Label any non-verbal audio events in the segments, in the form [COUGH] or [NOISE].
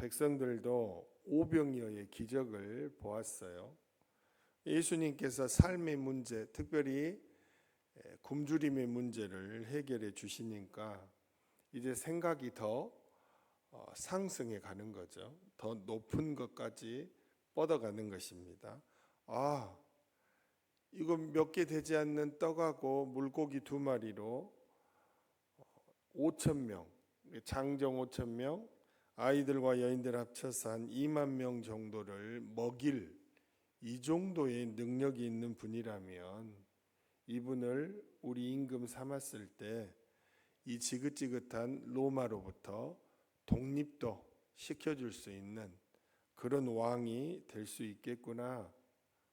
백성들도 오병이어의 기적을 보았어요. 예수님께서 삶의 문제, 특별히 굶주림의 문제를 해결해 주시니까 이제 생각이 더 어, 상승해 가는 거죠. 더 높은 것까지 뻗어가는 것입니다. 아, 이거 몇 개 되지 않는 떡하고 물고기 두 마리로 5천 명, 장정 5천 명, 아이들과 여인들 합쳐서 한 2만 명 정도를 먹일 이 정도의 능력이 있는 분이라면 이분을 우리 임금 삼았을 때 이 지긋지긋한 로마로부터 독립도 시켜줄 수 있는 그런 왕이 될 수 있겠구나.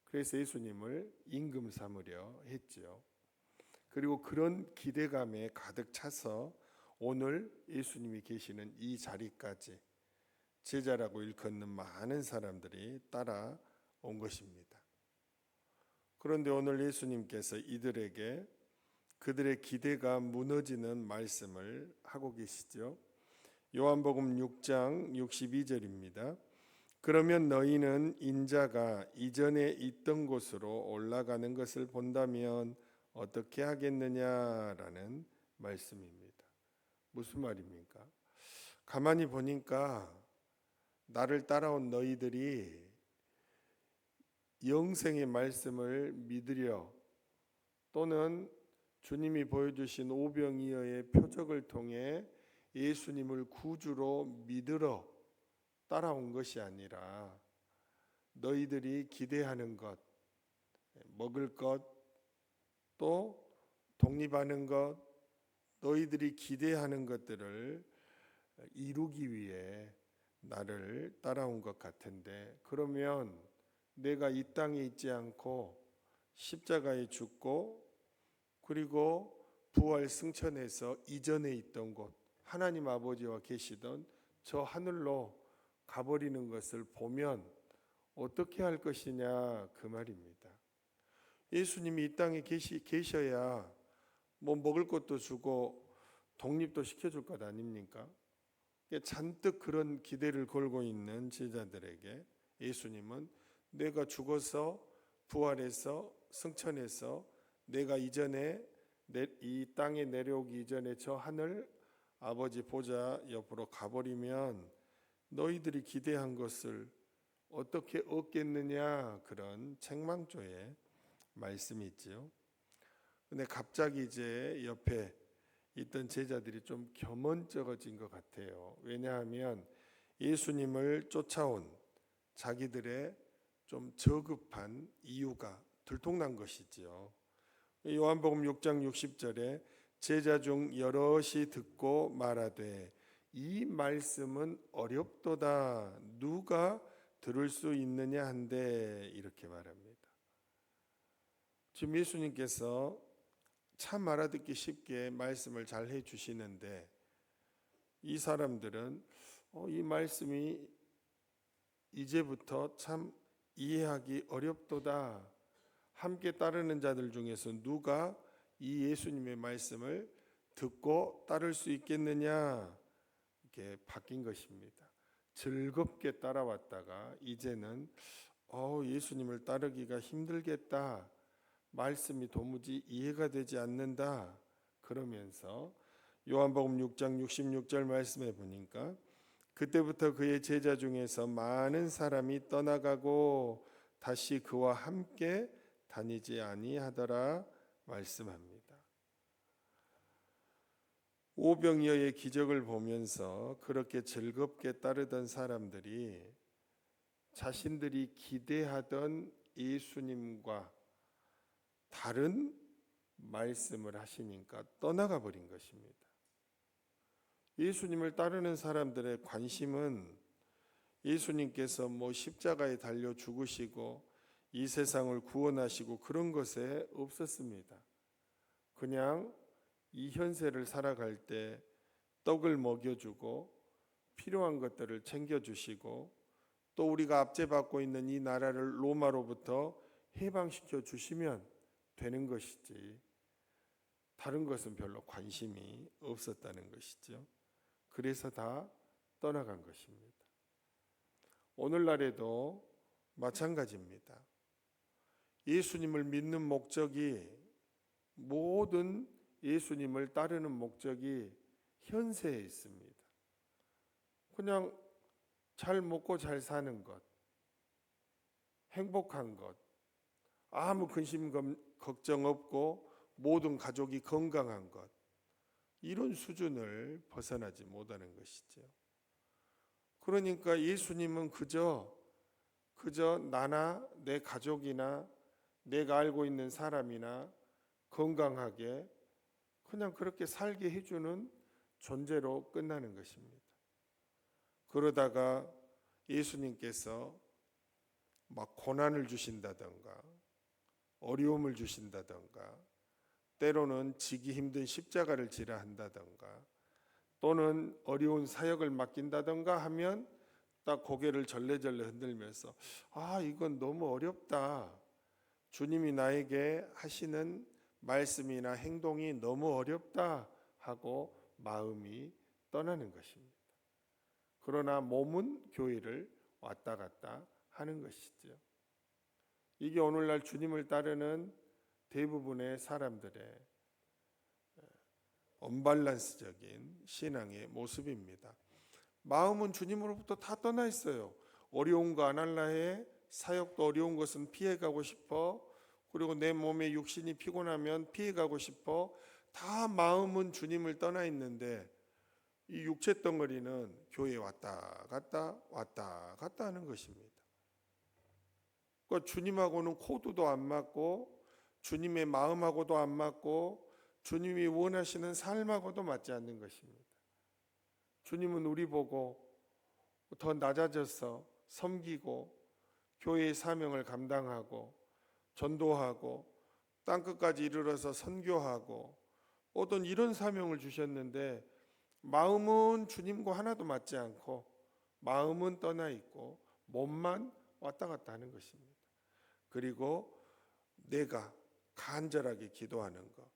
그래서 예수님을 임금 삼으려 했지요. 그리고 그런 기대감에 가득 차서 오늘 예수님이 계시는 이 자리까지 제자라고 일컫는 많은 사람들이 따라 온 것입니다. 그런데 오늘 예수님께서 이들에게 그들의 기대가 무너지는 말씀을 하고 계시죠. 요한복음 6장 62절입니다. 그러면 너희는 인자가 이전에 있던 곳으로 올라가는 것을 본다면 어떻게 하겠느냐라는 말씀입니다. 무슨 말입니까? 가만히 보니까 나를 따라온 너희들이 영생의 말씀을 믿으려 또는 주님이 보여주신 오병이어의 표적을 통해 예수님을 구주로 믿으러 따라온 것이 아니라 너희들이 기대하는 것, 먹을 것, 또 독립하는 것, 너희들이 기대하는 것들을 이루기 위해 나를 따라온 것 같은데 그러면 내가 이 땅에 있지 않고 십자가에 죽고 그리고 부활 승천해서 이전에 있던 곳 하나님 아버지와 계시던 저 하늘로 가버리는 것을 보면 어떻게 할 것이냐 그 말입니다. 예수님이 이 땅에 계시, 계셔야 뭐 먹을 것도 주고 독립도 시켜줄 것 아닙니까? 잔뜩 그런 기대를 걸고 있는 제자들에게 예수님은 내가 죽어서 부활해서 승천해서 내가 이전에 이 땅에 내려오기 이전에 저 하늘 아버지 보좌 옆으로 가버리면 너희들이 기대한 것을 어떻게 얻겠느냐 그런 책망조의 말씀이 있지요. 근데 갑자기 이제 옆에 있던 제자들이 좀 겸언쩍어진 것 같아요. 왜냐하면 예수님을 쫓아온 자기들의 좀 저급한 이유가 들통난 것이지요. 요한복음 6장 60절에 제자 중 여럿이 듣고 말하되 이 말씀은 어렵도다 누가 들을 수 있느냐 한데 이렇게 말합니다. 지금 예수님께서 참 알아듣기 쉽게 말씀을 잘 해주시는데 이 사람들은 어, 이 말씀이 이제부터 참 이해하기 어렵도다 함께 따르는 자들 중에서 누가 이 예수님의 말씀을 듣고 따를 수 있겠느냐 이렇게 바뀐 것입니다. 즐겁게 따라왔다가 이제는 어 예수님을 따르기가 힘들겠다. 말씀이 도무지 이해가 되지 않는다. 그러면서 요한복음 6장 66절 말씀에 보니까 그때부터 그의 제자 중에서 많은 사람이 떠나가고 다시 그와 함께 다니지 아니하더라 말씀합니다. 오병이어의 기적을 보면서 그렇게 즐겁게 따르던 사람들이 자신들이 기대하던 예수님과 다른 말씀을 하시니까 떠나가 버린 것입니다. 예수님을 따르는 사람들의 관심은 예수님께서 뭐 십자가에 달려 죽으시고 이 세상을 구원하시고 그런 것에 없었습니다. 그냥 이 현세를 살아갈 때 떡을 먹여주고 필요한 것들을 챙겨주시고 또 우리가 압제받고 있는 이 나라를 로마로부터 해방시켜 주시면 되는 것이지 다른 것은 별로 관심이 없었다는 것이죠. 그래서 다 떠나간 것입니다. 오늘날에도 마찬가지입니다. 예수님을 믿는 목적이 모든 예수님을 따르는 목적이 현세에 있습니다. 그냥 잘 먹고 잘 사는 것, 행복한 것, 아무 근심 검- 걱정 없고 모든 가족이 건강한 것, 이런 수준을 벗어나지 못하는 것이죠. 그러니까 예수님은 그저 그저 나나 내 가족이나 내가 알고 있는 사람이나 건강하게 그냥 그렇게 살게 해주는 존재로 끝나는 것입니다. 그러다가 예수님께서 막 고난을 주신다던가 어려움을 주신다던가 때로는 지기 힘든 십자가를 지라 한다던가 또는 어려운 사역을 맡긴다던가 하면 딱 고개를 절레절레 흔들면서 아 이건 너무 어렵다 주님이 나에게 하시는 말씀이나 행동이 너무 어렵다 하고 마음이 떠나는 것입니다. 그러나 몸은 교회를 왔다 갔다 하는 것이죠. 이게 오늘날 주님을 따르는 대부분의 사람들의 언밸런스적인 신앙의 모습입니다. 마음은 주님으로부터 다 떠나 있어요. 어려운 거 안 할라 해. 사역도 어려운 것은 피해가고 싶어. 그리고 내 몸의 육신이 피곤하면 피해가고 싶어. 다 마음은 주님을 떠나 있는데 이 육체 덩어리는 교회에 왔다 갔다 왔다 갔다 하는 것입니다. 그 주님하고는 코드도 안 맞고 주님의 마음하고도 안 맞고 주님이 원하시는 삶하고도 맞지 않는 것입니다. 주님은 우리 보고 더 낮아져서 섬기고 교회의 사명을 감당하고 전도하고 땅 끝까지 이르러서 선교하고 어떤 이런 사명을 주셨는데 마음은 주님과 하나도 맞지 않고 마음은 떠나 있고 몸만 왔다 갔다 하는 것입니다. 그리고 내가 간절하게 기도하는 것,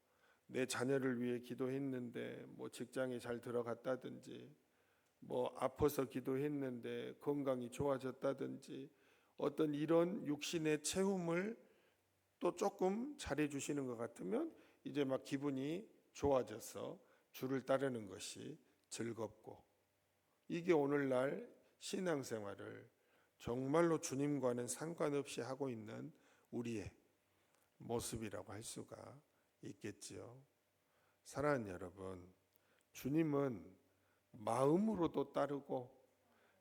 내 자녀를 위해 기도했는데 뭐 직장에 잘 들어갔다든지 뭐 아파서 기도했는데 건강이 좋아졌다든지 어떤 이런 육신의 채움을 또 조금 잘해 주시는 것 같으면 이제 막 기분이 좋아져서 주를 따르는 것이 즐겁고. 이게 오늘날 신앙생활을 정말로 주님과는 상관없이 하고 있는 우리의 모습이라고 할 수가 있겠지요. 사랑하는 여러분, 주님은 마음으로도 따르고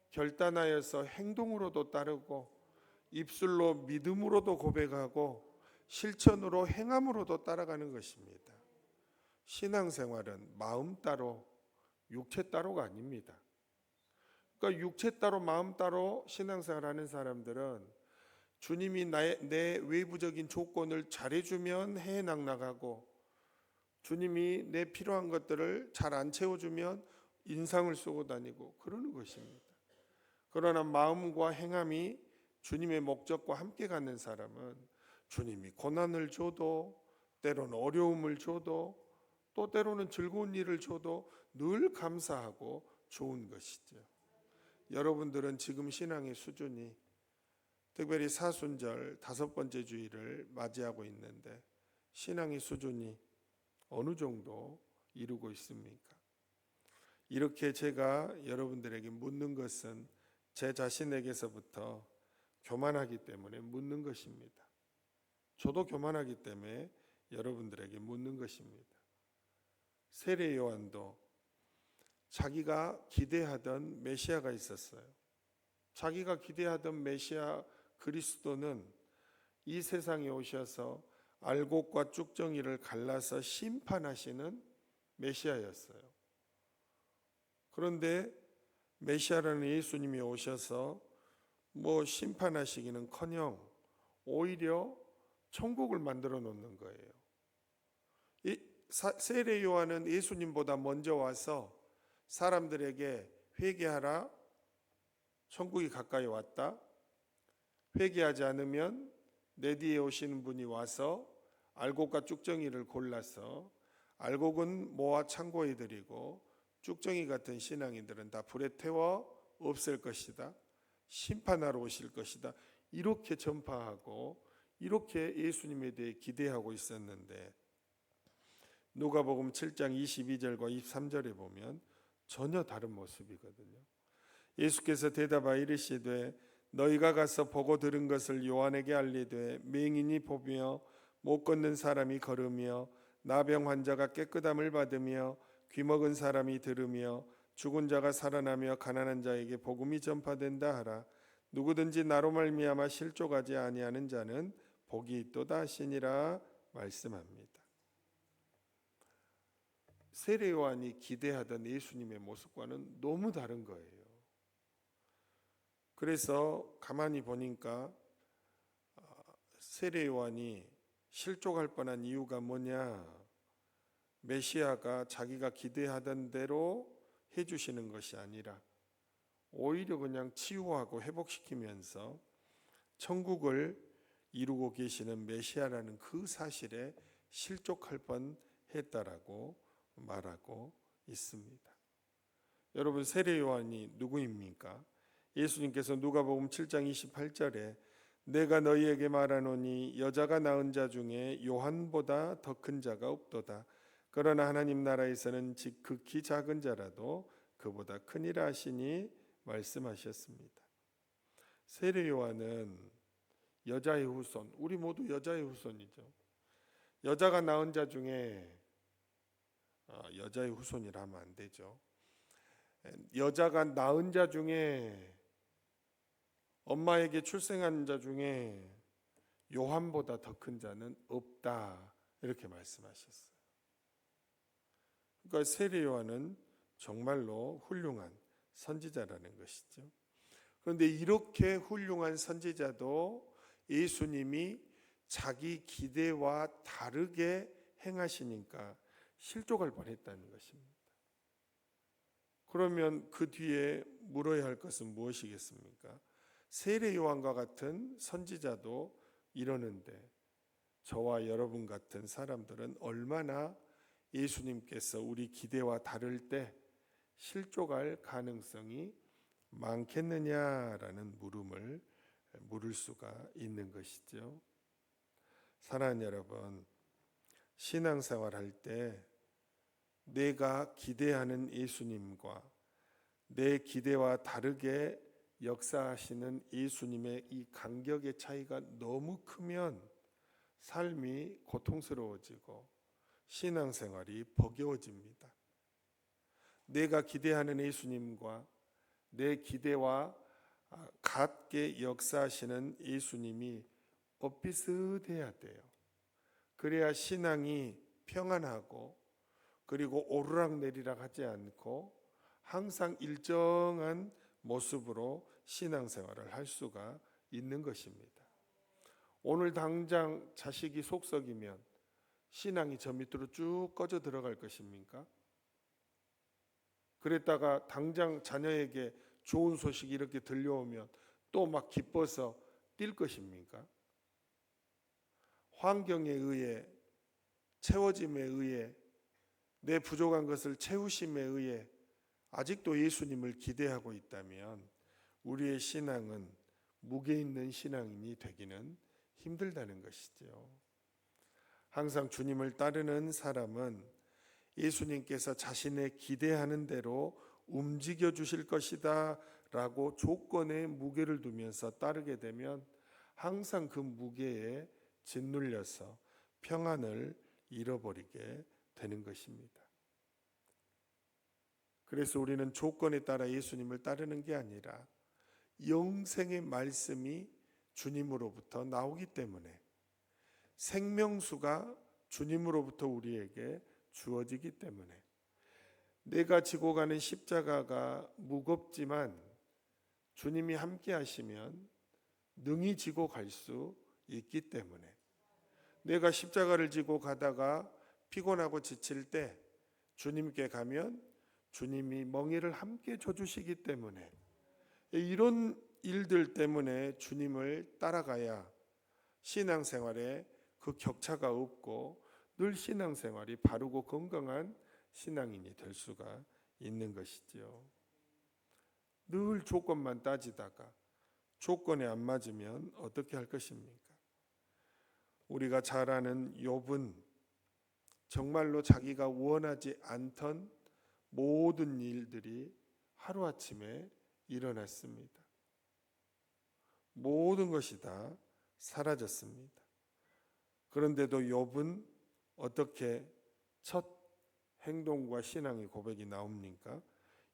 결단하여서 행동으로도 따르고 입술로 믿음으로도 고백하고 실천으로 행함으로도 따라가는 것입니다. 신앙생활은 마음 따로 육체 따로가 아닙니다. 그러니까 육체 따로 마음 따로 신앙생활 하는 사람들은 주님이 나의, 내 외부적인 조건을 잘해주면 해낙낙하고 주님이 내 필요한 것들을 잘 안 채워주면 인상을 쓰고 다니고 그러는 것입니다. 그러나 마음과 행함이 주님의 목적과 함께 가는 사람은 주님이 고난을 줘도 때로는 어려움을 줘도 또 때로는 즐거운 일을 줘도 늘 감사하고 좋은 것이죠. 여러분들은 지금 신앙의 수준이 특별히 사순절 다섯 번째 주일을 맞이하고 있는데 신앙의 수준이 어느 정도 이루고 있습니까? 이렇게 제가 여러분들에게 묻는 것은 제 자신에게서부터 교만하기 때문에 묻는 것입니다. 저도 교만하기 때문에 여러분들에게 묻는 것입니다. 세례 요한도 자기가 기대하던 메시아가 있었어요. 자기가 기대하던 메시아 그리스도는 이 세상에 오셔서 알곡과 쭉정이를 갈라서 심판하시는 메시아였어요. 그런데 메시아라는 예수님이 오셔서 뭐 심판하시기는 커녕 오히려 천국을 만들어 놓는 거예요. 이 세례 요한은 예수님보다 먼저 와서 사람들에게 회개하라. 천국이 가까이 왔다. 회개하지 않으면 내 뒤에 오시는 분이 와서 알곡과 쭉정이를 골라서 알곡은 모아 창고에 들이고 쭉정이 같은 신앙인들은 다 불에 태워 없을 것이다. 심판하러 오실 것이다. 이렇게 전파하고 이렇게 예수님에 대해 기대하고 있었는데 누가복음 7장 22절과 23절에 보면 전혀 다른 모습이거든요. 예수께서 대답하여 이르시되 너희가 가서 보고 들은 것을 요한에게 알리되 맹인이 보며 못 걷는 사람이 걸으며 나병 환자가 깨끗함을 받으며 귀먹은 사람이 들으며 죽은 자가 살아나며 가난한 자에게 복음이 전파된다 하라 누구든지 나로 말미암아 실족하지 아니하는 자는 복이 있도다 하시니라 말씀합니다. 세례 요한이 기대하던 예수님의 모습과는 너무 다른 거예요. 그래서 가만히 보니까 아, 세례 요한이 실족할 뻔한 이유가 뭐냐? 메시아가 자기가 기대하던 대로 해 주시는 것이 아니라 오히려 그냥 치유하고 회복시키면서 천국을 이루고 계시는 메시아라는 그 사실에 실족할 뻔 했다라고 말하고 있습니다. 여러분 세례 요한이 누구입니까? 예수님께서 누가복음 7장 28절에 내가 너희에게 말하노니 여자가 낳은 자 중에 요한보다 더 큰 자가 없도다. 그러나 하나님 나라에서는 즉 극히 작은 자라도 그보다 크니라 하시니 말씀하셨습니다. 세례 요한은 여자의 후손, 우리 모두 여자의 후손이죠. 여자가 낳은 자 중에 어, 여자의 후손이라 하면 안 되죠. 여자가 낳은 자 중에 엄마에게 출생한 자 중에 요한보다 더 큰 자는 없다 이렇게 말씀하셨어요. 그러니까 세례 요한은 정말로 훌륭한 선지자라는 것이죠. 그런데 이렇게 훌륭한 선지자도 예수님이 자기 기대와 다르게 행하시니까 실족할 뻔했다는 것입니다. 그러면 그 뒤에 물어야 할 것은 무엇이겠습니까? 세례 요한과 같은 선지자도 이러는데 저와 여러분 같은 사람들은 얼마나 예수님께서 우리 기대와 다를 때 실족할 가능성이 많겠느냐라는 물음을 물을 수가 있는 것이죠. 사랑하는 여러분, 신앙생활 할 때 내가 기대하는 예수님과 내 기대와 다르게 역사하시는 예수님의 이 간격의 차이가 너무 크면 삶이 고통스러워지고 신앙생활이 버거워집니다. 내가 기대하는 예수님과 내 기대와 같게 역사하시는 예수님이 엇비슷해야 돼요. 그래야 신앙이 평안하고 그리고 오르락 내리락 하지 않고 항상 일정한 모습으로 신앙생활을 할 수가 있는 것입니다. 오늘 당장 자식이 속썩이면 신앙이 저 밑으로 쭉 꺼져 들어갈 것입니까? 그랬다가 당장 자녀에게 좋은 소식이 이렇게 들려오면 또 막 기뻐서 뛸 것입니까? 환경에 의해 채워짐에 의해 내 부족한 것을 채우심에 의해 아직도 예수님을 기대하고 있다면 우리의 신앙은 무게 있는 신앙인이 되기는 힘들다는 것이죠. 항상 주님을 따르는 사람은 예수님께서 자신의 기대하는 대로 움직여 주실 것이다 라고 조건에 무게를 두면서 따르게 되면 항상 그 무게에 짓눌려서 평안을 잃어버리게 되는 것입니다. 그래서 우리는 조건에 따라 예수님을 따르는 게 아니라 영생의 말씀이 주님으로부터 나오기 때문에 생명수가 주님으로부터 우리에게 주어지기 때문에 내가 지고 가는 십자가가 무겁지만 주님이 함께 하시면 능히 지고 갈 수 있기 때문에 내가 십자가를 지고 가다가 피곤하고 지칠 때 주님께 가면 주님이 멍에를 함께 줘주시기 때문에 이런 일들 때문에 주님을 따라가야 신앙생활에 그 격차가 없고 늘 신앙생활이 바르고 건강한 신앙인이 될 수가 있는 것이지요. 늘 조건만 따지다가 조건에 안 맞으면 어떻게 할 것입니까? 우리가 잘 아는 욥은 정말로 자기가 원하지 않던 모든 일들이 하루아침에 일어났습니다. 모든 것이 다 사라졌습니다. 그런데도 욥은 어떻게 첫 행동과 신앙의 고백이 나옵니까?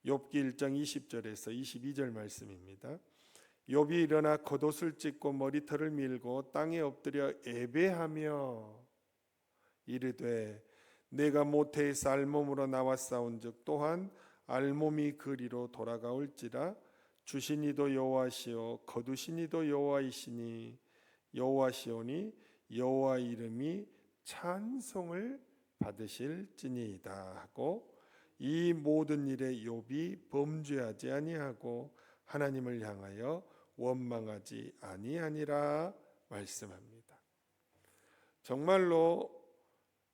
욥기 1장 20절에서 22절 말씀입니다. 욥이 일어나 겉옷을 찢고 머리털을 밀고 땅에 엎드려 예배하며 이르되 내가 모태에서 알몸으로 싸운즉 또한 알몸이 그리로 돌아가올지라 주시니도 여호와시요 거두시니도 여호와이시니 여호와시오니 여호와 이름이 찬송을 받으실지니이다 하고 이 모든 일에 욥이 범죄하지 아니하고 하나님을 향하여 원망하지 아니하니라 말씀합니다. 정말로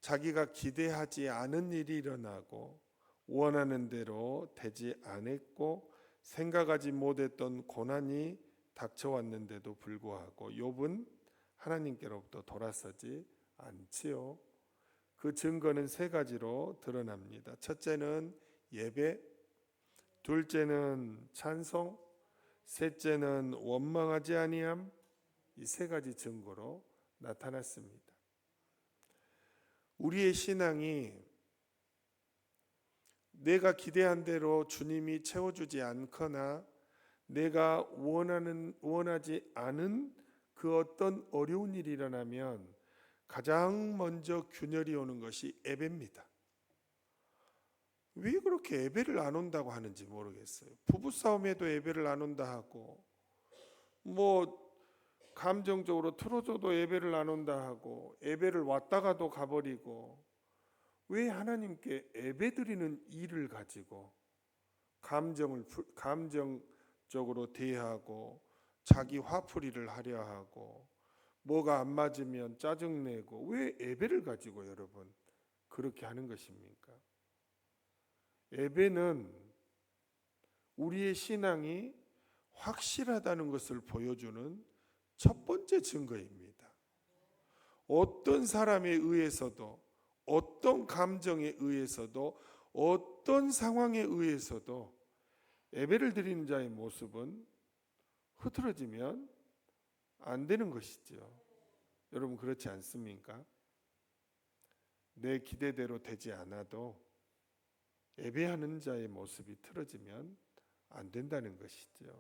자기가 기대하지 않은 일이 일어나고 원하는 대로 되지 않았고 생각하지 못했던 고난이 닥쳐왔는데도 불구하고 욥은 하나님께로부터 돌아서지 않지요. 그 증거는 세 가지로 드러납니다. 첫째는 예배, 둘째는 찬송, 셋째는 원망하지 아니함. 이 세 가지 증거로 나타났습니다. 우리의 신앙이 내가 기대한 대로 주님이 채워주지 않거나 내가 원하는 원하지 않은 그 어떤 어려운 일이 일어나면 가장 먼저 균열이 오는 것이 예배입니다. 왜 그렇게 예배를 안 온다고 하는지 모르겠어요. 부부 싸움에도 예배를 안 온다 하고 뭐 감정적으로 틀어줘도 예배를 안 온다 하고 예배를 왔다가도 가버리고 왜 하나님께 예배 드리는 일을 가지고 감정을 풀- 감정적으로 대하고 자기 화풀이를 하려 하고 뭐가 안 맞으면 짜증 내고 왜 예배를 가지고 여러분 그렇게 하는 것입니까? 예배는 우리의 신앙이 확실하다는 것을 보여주는 첫 번째 증거입니다. 어떤 사람에 의해서도 어떤 감정에 의해서도 어떤 상황에 의해서도 예배를 드리는 자의 모습은 흐트러지면 안 되는 것이죠. 여러분 그렇지 않습니까? 내 기대대로 되지 않아도 예배하는 자의 모습이 틀어지면 안 된다는 것이죠.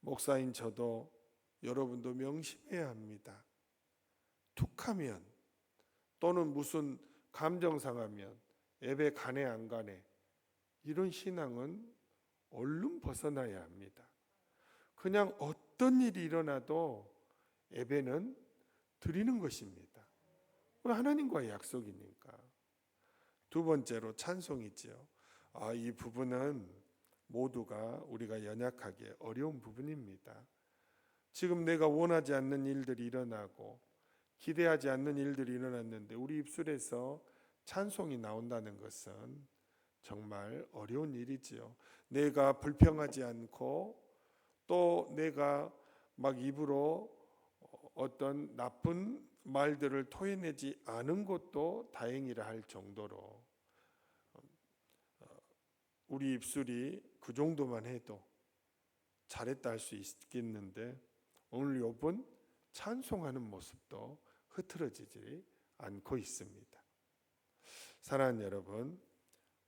목사인 저도 여러분도 명심해야 합니다. 툭하면 또는 무슨 감정 상하면 예배 가네 안 가네 이런 신앙은 얼른 벗어나야 합니다. 그냥 어떤 일이 일어나도 예배는 드리는 것입니다. 하나님과의 약속이니까. 두 번째로 찬송이지요. 아, 이 부분은 모두가 우리가 연약하게 어려운 부분입니다. 지금 내가 원하지 않는 일들이 일어나고 기대하지 않는 일들이 일어났는데 우리 입술에서 찬송이 나온다는 것은 정말 어려운 일이지요. 내가 불평하지 않고 또 내가 막 입으로 어떤 나쁜 말들을 토해내지 않은 것도 다행이라 할 정도로 우리 입술이 그 정도만 해도 잘했다 할 수 있겠는데 오늘 욥은 찬송하는 모습도 흐트러지지 않고 있습니다. 사랑하는 여러분,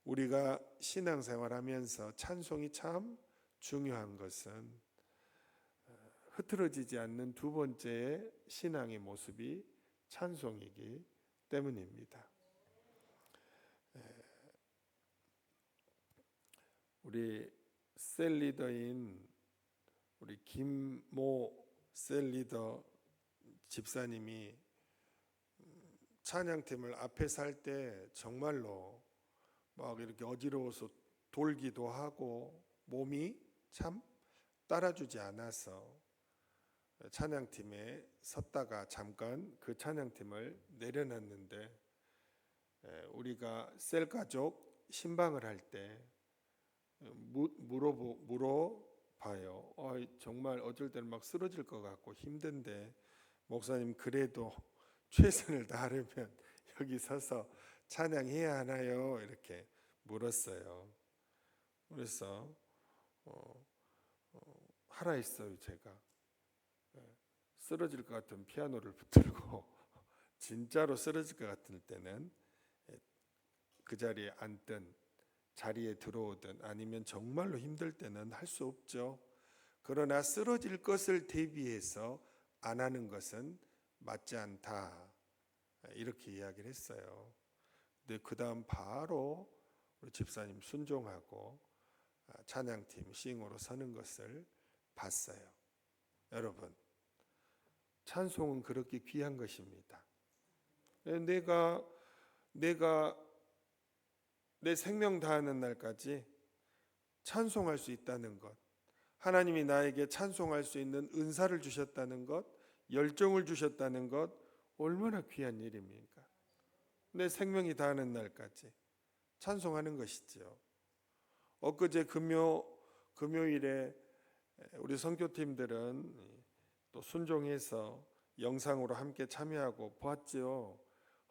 우리가 신앙생활하면서 찬송이 참 중요한 것은 흐트러지지 않는 두 번째의 신앙의 모습이 찬송이기 때문입니다. 우리 셀리더인 우리 김모 셀 리더 집사님이 찬양팀을 앞에 살 때 정말로 막 이렇게 어지러워서 돌기도 하고 몸이 참 따라주지 않아서 찬양팀에 섰다가 잠깐 그 찬양팀을 내려놨는데 우리가 셀 가족 신방을 할 때 물어 물어 봐요. 어, 정말 어쩔 때는 막 쓰러질 것 같고 힘든데 목사님 그래도 [LAUGHS] 최선을 다하려면 [LAUGHS] 여기 서서 찬양해야 하나요? 이렇게 물었어요. 그래서 어, 어, 하라 했어요 제가 예, 쓰러질 것 같은 피아노를 [LAUGHS] 붙들고 진짜로 쓰러질 것 같을 때는 예, 그 자리에 앉든 자리에 들어오든 아니면 정말로 힘들 때는 할 수 없죠. 그러나 쓰러질 것을 대비해서 안 하는 것은 맞지 않다. 이렇게 이야기를 했어요. 근데 그 다음 바로 우리 집사님 순종하고 아, 찬양팀 싱으로 서는 것을 봤어요. 여러분, 찬송은 그렇게 귀한 것입니다. 내가 내가 내 생명 다하는 날까지 찬송할 수 있다는 것, 하나님이 나에게 찬송할 수 있는 은사를 주셨다는 것, 열정을 주셨다는 것, 얼마나 귀한 일입니까? 내 생명이 다하는 날까지 찬송하는 것이죠. 엊그제 금요 금요일에 우리 선교팀들은 또 순종해서 영상으로 함께 참여하고 보았죠.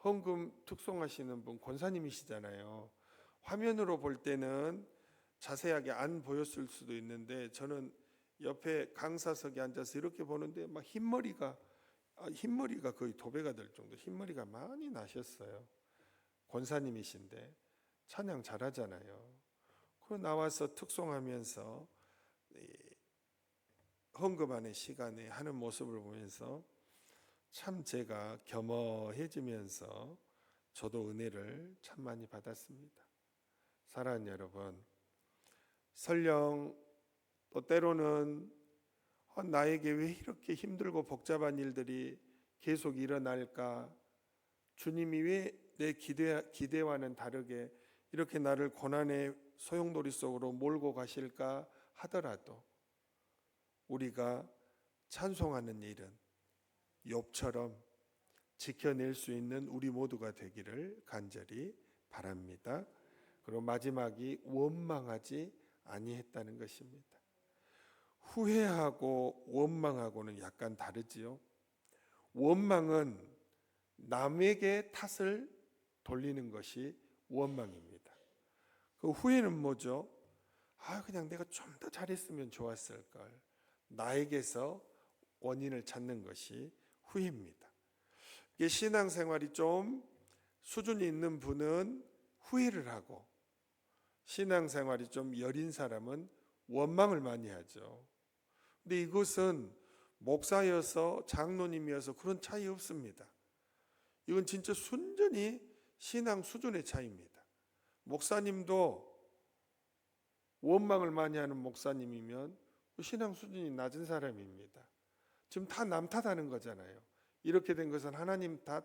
헌금 특송하시는 분 권사님이시잖아요. 화면으로 볼 때는 자세하게 안 보였을 수도 있는데 저는 옆에 강사석에 앉아서 이렇게 보는데 막 흰머리가 아, 흰머리가 거의 도배가 될 정도 흰머리가 많이 나셨어요. 권사님이신데 찬양 잘하잖아요. 그 나와서 특송하면서 이 헌금하는 시간에 하는 모습을 보면서 참 제가 겸허해지면서 저도 은혜를 참 많이 받았습니다. 사랑하는 여러분, 설령 또 때로는 어, 나에게 왜 이렇게 힘들고 복잡한 일들이 계속 일어날까? 주님이 왜 내 기대, 기대와는 다르게 이렇게 나를 고난의 소용돌이 속으로 몰고 가실까 하더라도 우리가 찬송하는 일은 욥처럼 지켜낼 수 있는 우리 모두가 되기를 간절히 바랍니다. 그리고 마지막이 원망하지 아니했다는 것입니다. 후회하고 원망하고는 약간 다르지요. 원망은 남에게 탓을 돌리는 것이 원망입니다. 그 후회는 뭐죠? 아, 그냥 내가 좀 더 잘했으면 좋았을 걸. 나에게서 원인을 찾는 것이 후회입니다. 신앙생활이 좀 수준이 있는 분은 후회를 하고 신앙생활이 좀 여린 사람은 원망을 많이 하죠. 근데 이것은 목사여서 장로님이어서 그런 차이 없습니다. 이건 진짜 순전히 신앙 수준의 차이입니다. 목사님도 원망을 많이 하는 목사님이면 신앙 수준이 낮은 사람입니다. 지금 다 남 탓하는 거잖아요. 이렇게 된 것은 하나님 탓,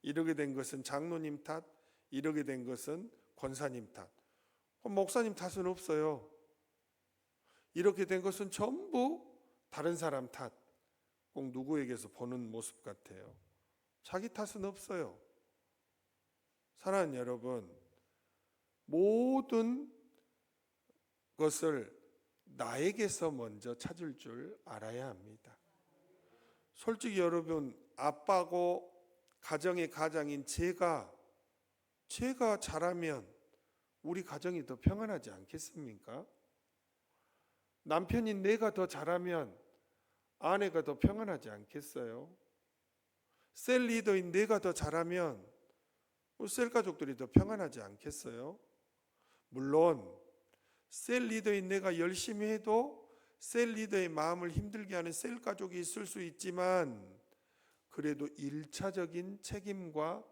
이렇게 된 것은 장로님 탓, 이렇게 된 것은 권사님 탓. 목사님 탓은 없어요. 이렇게 된 것은 전부 다른 사람 탓, 꼭 누구에게서 보는 모습 같아요. 자기 탓은 없어요. 사랑하는 여러분, 모든 것을 나에게서 먼저 찾을 줄 알아야 합니다. 솔직히 여러분, 아빠고 가정의 가장인 제가 제가 잘하면 우리 가정이 더 평안하지 않겠습니까? 남편인 내가 더 잘하면 아내가 더 평안하지 않겠어요? 셀 리더인 내가 더 잘하면 셀 가족들이 더 평안하지 않겠어요? 물론 셀 리더인 내가 열심히 해도 셀 리더의 마음을 힘들게 하는 셀 가족이 있을 수 있지만 그래도 일차적인 책임과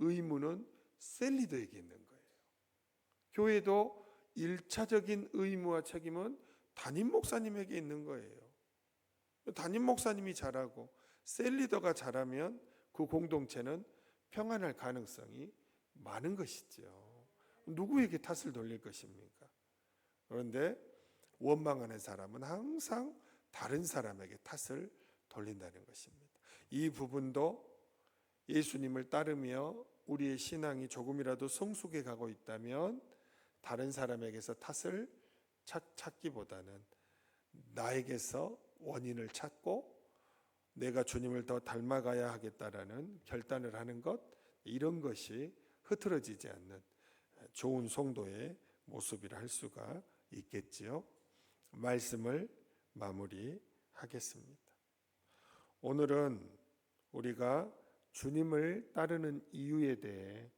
의무는 셀 리더에게 있는 거예요. 교회도 일차적인 의무와 책임은 담임 목사님에게 있는 거예요. 담임 목사님이 잘하고 셀 리더가 잘하면 그 공동체는 평안할 가능성이 많은 것이죠. 누구에게 탓을 돌릴 것입니까? 그런데 원망하는 사람은 항상 다른 사람에게 탓을 돌린다는 것입니다. 이 부분도 예수님을 따르며 우리의 신앙이 조금이라도 성숙해 가고 있다면 다른 사람에게서 탓을 찾기보다는 나에게서 원인을 찾고 내가 주님을 더 닮아가야 하겠다라는 결단을 하는 것 이런 것이 흐트러지지 않는 좋은 성도의 모습이라 할 수가 있겠지요. 말씀을 마무리하겠습니다. 오늘은 우리가 주님을 따르는 이유에 대해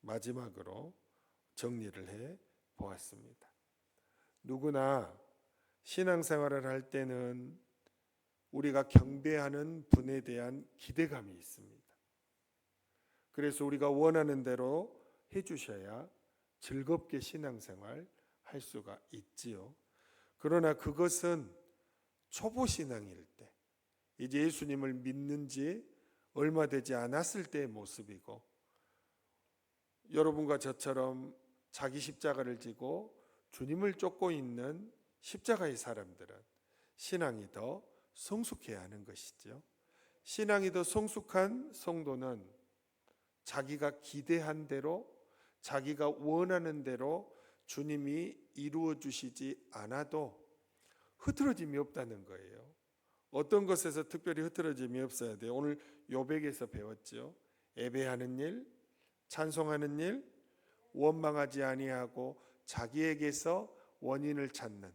마지막으로 정리를 해 보았습니다. 누구나 신앙생활을 할 때는 우리가 경배하는 분에 대한 기대감이 있습니다. 그래서 우리가 원하는 대로 해 주셔야 즐겁게 신앙생활 할 수가 있지요. 그러나 그것은 초보 신앙일 때 이제 예수님을 믿는 지 얼마 되지 않았을 때의 모습이고 여러분과 저처럼 자기 십자가를 지고 주님을 쫓고 있는 십자가의 사람들은 신앙이 더 성숙해야 하는 것이죠. 신앙이 더 성숙한 성도는 자기가 기대한 대로 자기가 원하는 대로 주님이 이루어 주시지 않아도 흐트러짐이 없다는 거예요. 어떤 것에서 특별히 흐트러짐이 없어야 돼요. 오늘 요백에서 배웠죠. 예배하는 일, 찬송하는 일, 원망하지 아니하고 자기에게서 원인을 찾는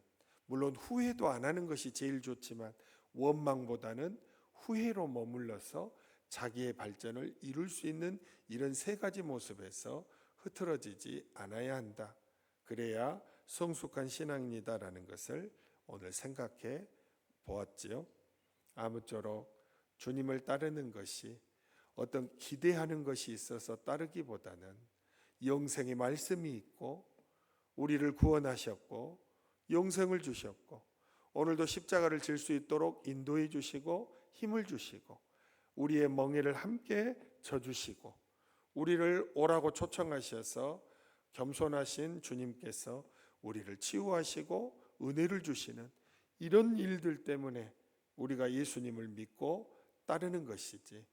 물론 후회도 안 하는 것이 제일 좋지만 원망보다는 후회로 머물러서 자기의 발전을 이룰 수 있는 이런 세 가지 모습에서 흐트러지지 않아야 한다. 그래야 성숙한 신앙이다라는 것을 오늘 생각해 보았지요. 아무쪼록 주님을 따르는 것이 어떤 기대하는 것이 있어서 따르기보다는 영생의 말씀이 있고 우리를 구원하셨고 영생을 주셨고 오늘도 십자가를 질 수 있도록 인도해 주시고 힘을 주시고 우리의 멍에를 함께 져 주시고 우리를 오라고 초청하셔서 겸손하신 주님께서 우리를 치유하시고 은혜를 주시는 이런 일들 때문에 우리가 예수님을 믿고 따르는 것이지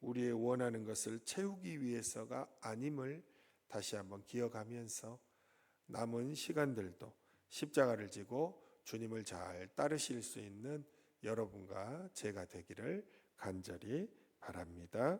우리의 원하는 것을 채우기 위해서가 아님을 다시 한번 기억하면서 남은 시간들도 십자가를 지고 주님을 잘 따르실 수 있는 여러분과 제가 되기를 간절히 바랍니다.